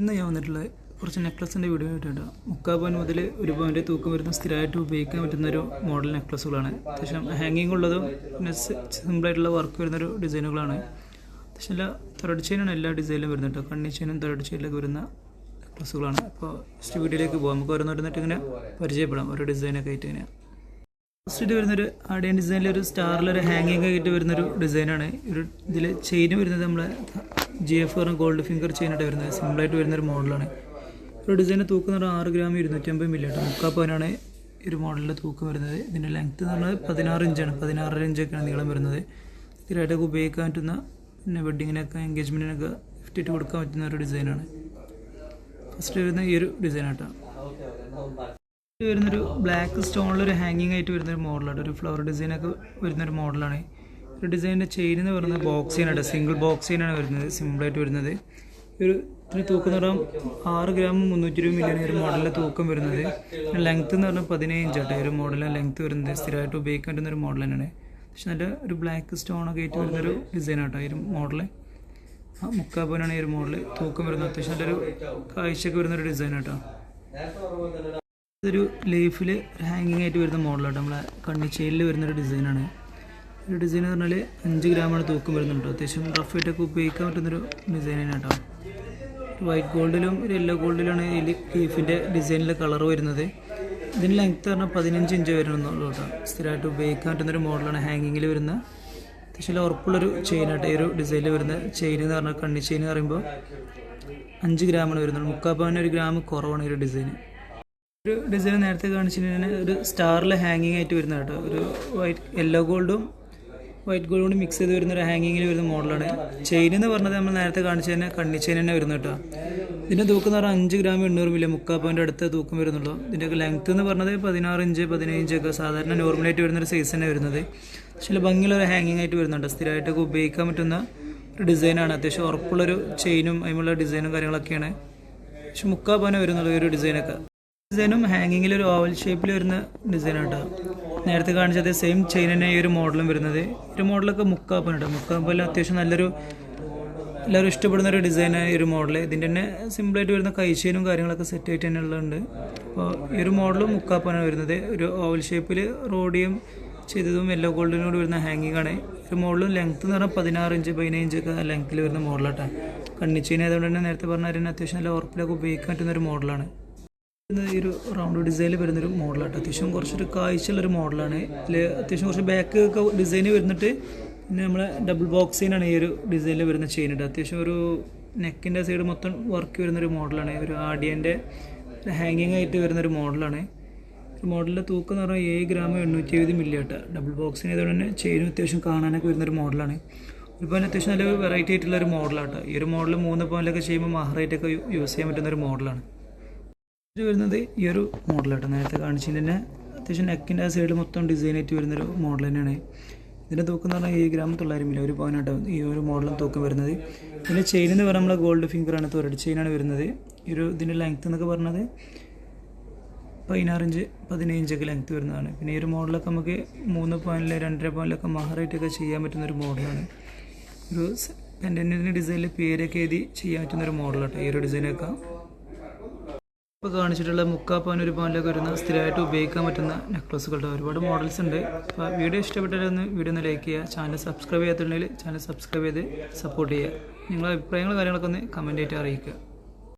ഇന്ന് ഞാൻ വന്നിട്ടുള്ളത് കുറച്ച് നെക്ലസിന്റെ വീഡിയോ ആയിട്ടുണ്ട് മുക്കാൽ പവൻ മുതൽ ഒരു പവന്റെ തൂക്കം വരുന്ന സ്ഥിരമായിട്ട് ഉപയോഗിക്കാൻ പറ്റുന്ന ഒരു മോഡൽ നെക്ലസുകളാണ്. അത്യാവശ്യം ഹാങ്ങിങ് ഉള്ളതും പിന്നെ സിമ്പിളായിട്ടുള്ള വർക്ക് വരുന്നൊരു ഡിസൈനുകളാണ് അത്യാവശ്യം എല്ലാ തേർഡ് ചെയിനാണ് എല്ലാ ഡിസൈനിലും വരുന്നത് കേട്ടോ കണ്ണി ചെയിനും തേർഡ് ചെയിനിലൊക്കെ വരുന്ന നെക്ലസുകളാണ്. അപ്പോൾ ഫസ്റ്റ് വീഡിയോയിലേക്ക് പോകാം നമുക്ക് ഓരോന്നോരോന്നിട്ട് ഇങ്ങനെ പരിചയപ്പെടാം. ഓരോ ഡിസൈനൊക്കെ ആയിട്ട് ഇങ്ങനെ. ഫസ്റ്റ് വരുന്നൊരു ആഡിയൻ ഡിസൈനിൽ ഒരു സ്റ്റാറിലൊരു ഹാങ്ങിങ് ആയിട്ട് വരുന്നൊരു ഡിസൈനാണ് ഒരു ഇതിൽ ചെയിൻ വരുന്നത് നമ്മളെ ജി എഫ് പറഞ്ഞ ഗോൾഡ് ഫിംഗർ ചെയിനായിട്ട് വരുന്നത്. സിമ്പിളായിട്ട് വരുന്നൊരു മോഡലാണ് ഒരു ഡിസൈന് തൂക്കം എന്ന് പറഞ്ഞാൽ ആറ് ഗ്രാം ഇരുന്നൂറ്റമ്പത് മില്ലി കേട്ടോ മുക്കാൽ പവനാണ് ഒരു മോഡലിൽ തൂക്കം വരുന്നത്. ഇതിന്റെ ലെങ്ത്ത് എന്ന് പറഞ്ഞാൽ പതിനാറ് ഇഞ്ചാണ് പതിനാറര ഇഞ്ചൊക്കെയാണ് നീളം വരുന്നത്. സ്ഥിരമായിട്ടൊക്കെ ഉപയോഗിക്കാൻ പറ്റുന്ന പിന്നെ വെഡ്ഡിങ്ങിനൊക്കെ എൻഗേജ്മെന്റിനൊക്കെ ഗിഫ്റ്റ് ഇട്ട് കൊടുക്കാൻ പറ്റുന്ന ഒരു ഡിസൈനാണ് ഫസ്റ്റ് വരുന്ന ഈ ഒരു ഡിസൈനായിട്ടാണ് വരുന്നൊരു ബ്ലാക്ക് സ്റ്റോണിൽ ഒരു ഹാങ്ങിങ് ആയിട്ട് വരുന്നൊരു മോഡലാണ് ഒരു ഫ്ലവർ ഡിസൈനൊക്കെ വരുന്നൊരു മോഡലാണ് ഒരു ഡിസൈനിന്റെ ചെയിൻ എന്ന് പറയുന്നത് ബോക്സിനാണ് സിംഗിൾ ബോക്സിനാണ് വരുന്നത്. സിമ്പിളായിട്ട് വരുന്നത്. ഒരു ഇതിന് തൂക്കം എന്ന് പറഞ്ഞാൽ ആറ് ഗ്രാം മുന്നൂറ്റി ഇരുപത് മില്യൺ ഒരു മോഡലിന്റെ തൂക്കം വരുന്നത്. ലെങ്ത്ത് എന്ന് പറഞ്ഞാൽ പതിനേഴ് ഇഞ്ചാട്ടോ ഒരു മോഡലിന്റെ ലെങ്ത്ത് വരുന്നത് സ്ഥിരമായിട്ട് ഉപയോഗിക്കാൻ പറ്റുന്ന ഒരു മോഡൽ തന്നെയാണ്. പക്ഷെ നല്ല ഒരു ബ്ലാക്ക് സ്റ്റോണൊക്കെ ആയിട്ട് വരുന്നൊരു ഡിസൈനാട്ടോ ഈ ഒരു മോഡൽ ആ മുക്കാപ്പനാണ് ഈ ഒരു മോഡൽ തൂക്കം വരുന്നത്. അത്യാവശ്യം നല്ലൊരു കാഴ്ചയൊക്കെ വരുന്നൊരു ഡിസൈനാട്ടോ ഇതൊരു ലൈഫിൽ ഹാങ്ങിങ് ആയിട്ട് വരുന്ന മോഡലാണ് നമ്മളെ കണ്ണിച്ചേലിൽ വരുന്നൊരു ഡിസൈനാണ് ഒരു ഡിസൈൻ എന്ന് പറഞ്ഞാൽ അഞ്ച് ഗ്രാമാണ് തൂക്കം വരുന്നുണ്ട്. അത്യാവശ്യം റഫ് ആയിട്ടൊക്കെ ഉപയോഗിക്കാൻ പറ്റുന്നൊരു ഡിസൈൻ ആയിട്ടാണ് വൈറ്റ് ഗോൾഡിലും ഒരു യെല്ലോ ഗോൾഡിലാണ് ഇതിൽ കീഫിന്റെ ഡിസൈനിലെ കളർ വരുന്നത്. ഇതിന് ലെങ്ത്ത് പറഞ്ഞാൽ പതിനഞ്ച് ഇഞ്ച് വരുന്നുള്ളൂ കേട്ടോ. സ്ഥിരമായിട്ട് ഉപയോഗിക്കാൻ പറ്റുന്നൊരു മോഡലാണ് ഹാങ്ങിങ്ങിൽ വരുന്ന. അത്യാവശ്യം ഉറപ്പുള്ളൊരു ചെയിനായിട്ട് ഈ ഒരു ഡിസൈനിൽ വരുന്ന. ചെയിൻ എന്ന് പറഞ്ഞാൽ കണ്ണി ചെയിൻ എന്ന് പറയുമ്പോൾ അഞ്ച് ഗ്രാമാണ് വരുന്നത്. മുക്കാൽ പവന് ഒരു ഗ്രാം കുറവാണ് ഈ ഒരു ഡിസൈൻ ഒരു ഡിസൈൻ നേരത്തെ കാണിച്ചിട്ടുണ്ടെങ്കിൽ ഒരു സ്റ്റാറിൽ ഹാങ്ങിങ് ആയിട്ട് വരുന്ന കേട്ടോ. ഒരു വൈറ്റ് യെല്ലോ ഗോൾഡും വൈറ്റ് ഗോൾഡ് കൊണ്ട് മിക്സ് ചെയ്ത് വരുന്ന ഒരു ഹാങ്ങിങ്ങിൽ വരുന്ന മോഡലാണ് ചെയിൻ എന്ന് പറഞ്ഞത് നമ്മൾ നേരത്തെ കാണിച്ചു തന്നെ കണ്ണി ചെയിൻ തന്നെ വരുന്നു കേട്ടോ. ഇതിന്റെ തൂക്കം എന്ന് പറഞ്ഞാൽ അഞ്ച് ഗ്രാം എണ്ണൂറ് മില്ല മുക്കാൽ പോയിന്റ് അടുത്ത് തൂക്കം വരുന്നുള്ളൂ. ഇതിന്റെയൊക്കെ ലെങ്ത്ത് എന്ന് പറഞ്ഞത് പതിനാറ് ഇഞ്ച് പതിനേഴ് ഇഞ്ചൊക്കെ സാധാരണ നോർമലായിട്ട് വരുന്നൊരു സൈസ് തന്നെ വരുന്നത്. പക്ഷേ ഭംഗിയുള്ള ഒരു ഹാങ്ങിങ് ആയിട്ട് വരുന്നുണ്ട്. സ്ഥിരമായിട്ടൊക്കെ ഉപയോഗിക്കാൻ പറ്റുന്ന ഒരു ഡിസൈനാണ് അത്യാവശ്യം ഉറപ്പുള്ളൊരു ചെയിനും അതിനുള്ള ഡിസൈനും കാര്യങ്ങളൊക്കെയാണ്. പക്ഷെ മുക്കാൽ പവന വരുന്നുള്ളൂ ഒരു ഡിസൈനൊക്കെ ഡിസൈനും ഹാങ്ങിങ്ങിൽ ഒരു ഓവൽ ഷേപ്പിൽ വരുന്ന ഡിസൈനാണ് കേട്ടോ. നേരത്തെ കാണിച്ചത് സെയിം ചെയിൻ തന്നെ ഈ ഒരു മോഡലും വരുന്നത്. ഒരു മോഡലൊക്കെ മുക്കാപ്പൻ കേട്ടോ മുക്കാപ്പൻ അത്യാവശ്യം നല്ലൊരു എല്ലാവരും ഇഷ്ടപ്പെടുന്ന ഒരു ഡിസൈനായ ഒരു മോഡൽ ഇതിന്റെ തന്നെ സിമ്പിളായിട്ട് വരുന്ന കൈശീനും കാര്യങ്ങളൊക്കെ സെറ്റ് ആയിട്ട് തന്നെ ഉള്ളതുണ്ട്. അപ്പോൾ ഈ ഒരു മോഡലും മുക്കാപ്പനാണ് വരുന്നത്. ഒരു ഓവൽ ഷേപ്പിൽ റോഡിയും ചെയ്തതും യെല്ലോ ഗോൾഡിനോട് വരുന്ന ഹാങ്ങിങ് ആണ്. ഒരു മോഡലും ലെങ്ത് എന്ന് പറഞ്ഞാൽ പതിനാറ് ഇഞ്ച് പതിനഞ്ച് ഒക്കെ ലെങ്ത്തിൽ വരുന്ന മോഡലാട്ടാണ് കണ്ണിച്ചെയിൻ തന്നെ നേരത്തെ പറഞ്ഞ കാര്യം അത്യാവശ്യം നല്ല ഉറപ്പിലൊക്കെ ഉപയോഗിക്കാൻ പറ്റുന്ന ഒരു മോഡലാണ് ഈ ഒരു റൗണ്ട് ഡിസൈനിൽ വരുന്നൊരു മോഡലാണ് അത്യാവശ്യം കുറച്ചൊരു കാഴ്ചയുള്ളൊരു മോഡലാണ് ഇതിൽ അത്യാവശ്യം കുറച്ച് ബാക്ക് ഒക്കെ ഡിസൈൻ വരുന്നിട്ട് പിന്നെ നമ്മളെ ഡബിൾ ബോക്സിനാണ് ഈ ഒരു ഡിസൈനിൽ വരുന്ന ചെയിൻ ചെയിനിട്ട് അത്യാവശ്യം ഒരു നെക്കിന്റെ സൈഡ് മൊത്തം വർക്ക് വരുന്നൊരു മോഡലാണ് ഒരു ആഡിയന്റെ ഹാങ്ങിങ് ആയിട്ട് വരുന്നൊരു മോഡലാണ് മോഡലിന്റെ തൂക്കം എന്ന് പറഞ്ഞാൽ ഏഴ് ഗ്രാം എണ്ണൂറ്റി എഴുപത് മില്ലി ആട്ട ഡബിൾ ബോക്സിന് ഇതുകൊണ്ട് തന്നെ ചെയിനും അത്യാവശ്യം കാണാനൊക്കെ വരുന്നൊരു മോഡലാണ് ഇപ്പോൾ അത്യാവശ്യം നല്ല വെറൈറ്റി ആയിട്ടുള്ള ഒരു മോഡലാട്ടോ ഈ ഒരു മോഡൽ മൂന്ന് പവനിലൊക്കെ ചെയ്യുമ്പോൾ മഹറായിട്ടൊക്കെ യൂസ് ചെയ്യാൻ പറ്റുന്ന ഒരു മോഡലാണ് ഇത് വരുന്നത് ഈ ഒരു മോഡലായിട്ട് നേരത്തെ കാണിച്ചതിന് തന്നെ അത്യാവശ്യം നെക്കിന്റെ ആ സൈഡ് മൊത്തം ഡിസൈൻ ആയിട്ട് വരുന്നൊരു മോഡൽ തന്നെയാണ്. ഇതിന്റെ തൂക്കം എന്ന് പറഞ്ഞാൽ ഈ ഗ്രാം തൊള്ളായിരം മില്ല ഒരു പവനാട്ടോ ഈ ഒരു മോഡലും തൂക്കം വരുന്നത്. ഇതിന്റെ ചെയിൻ എന്ന് പറഞ്ഞാൽ നമ്മളെ ഗോൾഡ് ഫിംഗർ ആണ് തൊരട് ചെയിനാണ് വരുന്നത്. ഈ ഒരു ഇതിന്റെ ലെങ്ത്ത് എന്നൊക്കെ പറഞ്ഞത് പതിനാറിഞ്ച് പതിനേഴ് ഇഞ്ചൊക്കെ ലെങ്ത്ത് വരുന്നതാണ്. പിന്നെ ഈ ഒരു മോഡലൊക്കെ നമുക്ക് മൂന്ന് പവനിൽ രണ്ടര പോയിന്റിലൊക്കെ മഹറായിട്ടൊക്കെ ചെയ്യാൻ പറ്റുന്ന ഒരു മോഡലാണ് ഒരു പെൻഡന്റിന്റെ ഡിസൈനിൽ പേരൊക്കെ എഴുതി ചെയ്യാൻ പറ്റുന്ന ഒരു മോഡലാട്ടോ ഈ ഒരു ഡിസൈനൊക്കെ ഇപ്പോൾ കാണിച്ചിട്ടുള്ള മുക്കാ പവൻ ഒരു പവനിലൊക്കെ വരുന്ന സ്ഥിരമായിട്ട് ഉപയോഗിക്കാൻ പറ്റുന്ന നെക്ലസുകളുടെ ഒരുപാട് മോഡൽസ് ഉണ്ട്. അപ്പോൾ വീഡിയോ ഇഷ്ടപ്പെട്ടാലൊന്ന് വീഡിയോ ഒന്ന് ലൈക്ക് ചെയ്യുക. ചാനൽ സബ്സ്ക്രൈബ് ചെയ്യാത്തുണ്ടെങ്കിൽ ചാനൽ സബ്സ്ക്രൈബ് ചെയ്ത് സപ്പോർട്ട് ചെയ്യുക. നിങ്ങളുടെ അഭിപ്രായങ്ങളും കാര്യങ്ങളൊക്കെ ഒന്ന് കമന്റ് ആയിട്ട് അറിയിക്കുക.